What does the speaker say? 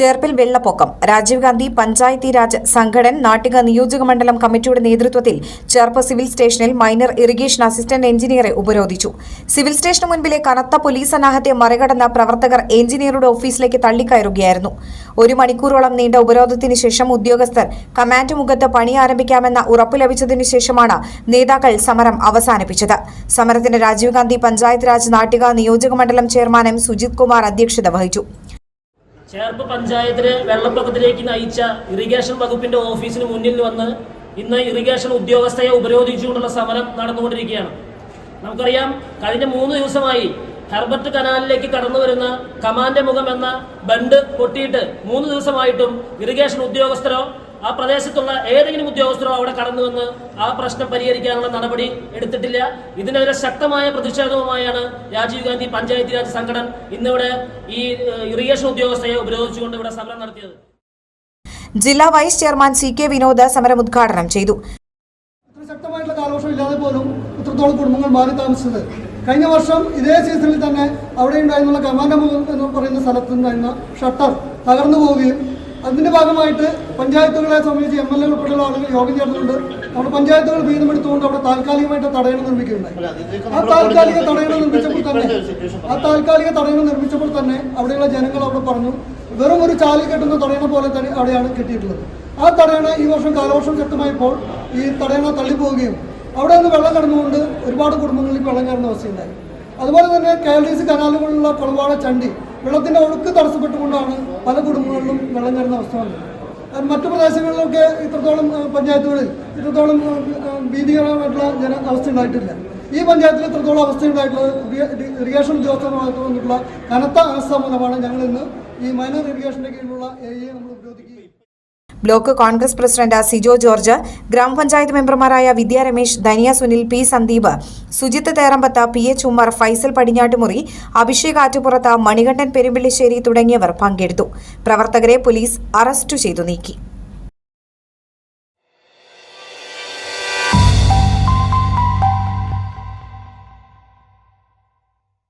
ചേർപ്പിൽ വെള്ളപ്പൊക്കം. രാജീവ് ഗാന്ധി പഞ്ചായത്തി രാജ് സംഘടൻ നാട്ടിക നിയോജക മണ്ഡലം കമ്മിറ്റിയുടെ നേതൃത്വത്തിൽ ചേർപ്പ് സിവിൽ സ്റ്റേഷനിൽ മൈനർ ഇറിഗേഷൻ അസിസ്റ്റന്റ് എഞ്ചിനീയറെ ഉപരോധിച്ചു. സിവിൽ സ്റ്റേഷന് മുൻപിലെ കനത്ത പോലീസ് സന്നാഹത്തെ മറികടന്ന പ്രവർത്തകർ എഞ്ചിനീയറുടെ ഓഫീസിലേക്ക് തള്ളിക്കയറുകയായിരുന്നു. ഒരു മണിക്കൂറോളം നീണ്ട ഉപരോധത്തിന് ശേഷം ഉദ്യോഗസ്ഥർ കമാൻഡ് മുഖത്ത് പണി ആരംഭിക്കാമെന്ന ഉറപ്പ് ലഭിച്ചതിനു ശേഷമാണ് നേതാക്കൾ സമരം അവസാനിപ്പിച്ചത്. സമരത്തിന് രാജീവ് ഗാന്ധി പഞ്ചായത്ത് രാജ് നാട്ടിക നിയോജക മണ്ഡലം ചെയർമാൻ എം. സുജിത് കുമാർ അധ്യക്ഷത വഹിച്ചു. ചേർപ്പ് പഞ്ചായത്തിലെ വെള്ളപ്പൊക്കത്തിലേക്ക് നയിച്ച ഇറിഗേഷൻ വകുപ്പിന്റെ ഓഫീസിന് മുന്നിൽ വന്ന് ഇന്ന് ഇറിഗേഷൻ ഉദ്യോഗസ്ഥയെ ഉപരോധിച്ചുകൊണ്ടുള്ള സമരം നടന്നുകൊണ്ടിരിക്കുകയാണ്. നമുക്കറിയാം കഴിഞ്ഞ മൂന്ന് ദിവസമായി ഹെർബർട്ട് കനാലിലേക്ക് കടന്നു വരുന്ന കമാൻഡ് മുഖം എന്ന ബണ്ട് പൊട്ടിയിട്ട് മൂന്ന് ദിവസമായിട്ടും ഇറിഗേഷൻ ഉദ്യോഗസ്ഥരോ ആ പ്രദേശത്തുള്ള ഏതെങ്കിലും ഉദ്യോഗസ്ഥരോ അവിടെ കടന്നു വന്ന് ആ പ്രശ്നം പരിഹരിക്കാനുള്ള നടപടി എടുത്തിട്ടില്ല. ഇതിനെതിരെ ശക്തമായ പ്രതിഷേധവുമായാണ് രാജീവ് ഗാന്ധി പഞ്ചായത്ത് രാജ് സംഘടന ഇന്നിവിടെ ഈ ഇറിഗേഷൻ ഉദ്യോഗസ്ഥയെ ഉപരോധിച്ചുകൊണ്ട് ഇവിടെ സമരം നടത്തിയത്. ജില്ലാ vice chairman C K Vinod സമരം ഉദ്ഘാടനം ചെയ്തു. ശക്തമായിട്ടുള്ള കാലവർഷം ഇല്ലാതെ പോലും ഇത്രത്തോളം കുടുംബങ്ങൾ മാറി താമസിച്ചത്. കഴിഞ്ഞ വർഷം ഇതേ സീസണിൽ തന്നെ അവിടെ ഉണ്ടായിരുന്ന കമാൻഡമുഖം എന്ന് പറയുന്ന സ്ഥലത്ത് നിന്നായിരുന്ന ഷട്ടർ തകർന്നു പോവുകയും അതിന്റെ ഭാഗമായിട്ട് പഞ്ചായത്തുകളെ സംബന്ധിച്ച് എം എൽ എ ഉൾപ്പെടെയുള്ള ആളുകൾ യോഗം ചേർന്നുകൊണ്ട് നമ്മുടെ പഞ്ചായത്തുകൾ വീതമെടുത്തുകൊണ്ട് അവിടെ താൽക്കാലികമായിട്ട് തടയണം നിർമ്മിക്കുകയുണ്ടായി ആ താൽക്കാലിക തടയണം നിർമ്മിച്ചപ്പോൾ തന്നെ ആ താൽക്കാലിക തടയണം നിർമ്മിച്ചപ്പോൾ തന്നെ അവിടെയുള്ള ജനങ്ങൾ അവിടെ പറഞ്ഞു വെറും ഒരു ചാലി കെട്ടുന്ന തടയണ പോലെ തന്നെ അവിടെയാണ് കിട്ടിയിട്ടുള്ളത്. ആ തടയണ ഈ വർഷം കാലവർഷം ശക്തമായപ്പോൾ ഈ തടയണ തള്ളിപ്പോവുകയും അവിടെ നിന്ന് വെള്ളം കടന്നുകൊണ്ട് ഒരുപാട് കുടുംബങ്ങളിൽ വെള്ളം കയറുന്ന അവസ്ഥയുണ്ടായി. അതുപോലെ തന്നെ കെ എൽ ഡി സി കനാലുകളിലുള്ള കൊളവാള ചണ്ടി വെള്ളത്തിന്റെ ഒഴുക്ക് തടസ്സപ്പെട്ടുകൊണ്ടാണ് പല കുടുംബങ്ങളിലും വെള്ളം കയറുന്ന അവസ്ഥ വന്നത്. മറ്റു പ്രദേശങ്ങളിലൊക്കെ ഇത്രത്തോളം പഞ്ചായത്തുകളിൽ ഇത്രത്തോളം ഭീതികരമായിട്ടുള്ള ജന അവസ്ഥ ഉണ്ടായിട്ടില്ല. ഈ പഞ്ചായത്തിൽ ഇത്രത്തോളം അവസ്ഥ ഉണ്ടായിട്ടുള്ളത് ഇറിഗേ- ഇറിഗേഷൻ ഉദ്യോഗസ്ഥരുമായിട്ട് വന്നിട്ടുള്ള കനത്ത അവസ്ഥ മൂലമാണ് ഞങ്ങൾ ഇന്ന് ഈ മൈനർ ഇറിഗേഷന്റെ കീഴിലുള്ള ഏരിയയെ നമ്മൾ ഉപരോധിക്കുകയും block Congress president Sijo George gramapanchayat മെമ്പർമാരായ Vidya Ramesh Dhaniya Sunil P Sandeep Sujith Therambath P H Ummer Faisal Padinjattumuri Abhishek Attupurath Manikandan Perumpillissery തുടങ്ങിയവർ പങ്കെടുത്തു. പ്രവർത്തകരെ പോലീസ് അറസ്റ്റ് ചെയ്തു നീക്കി.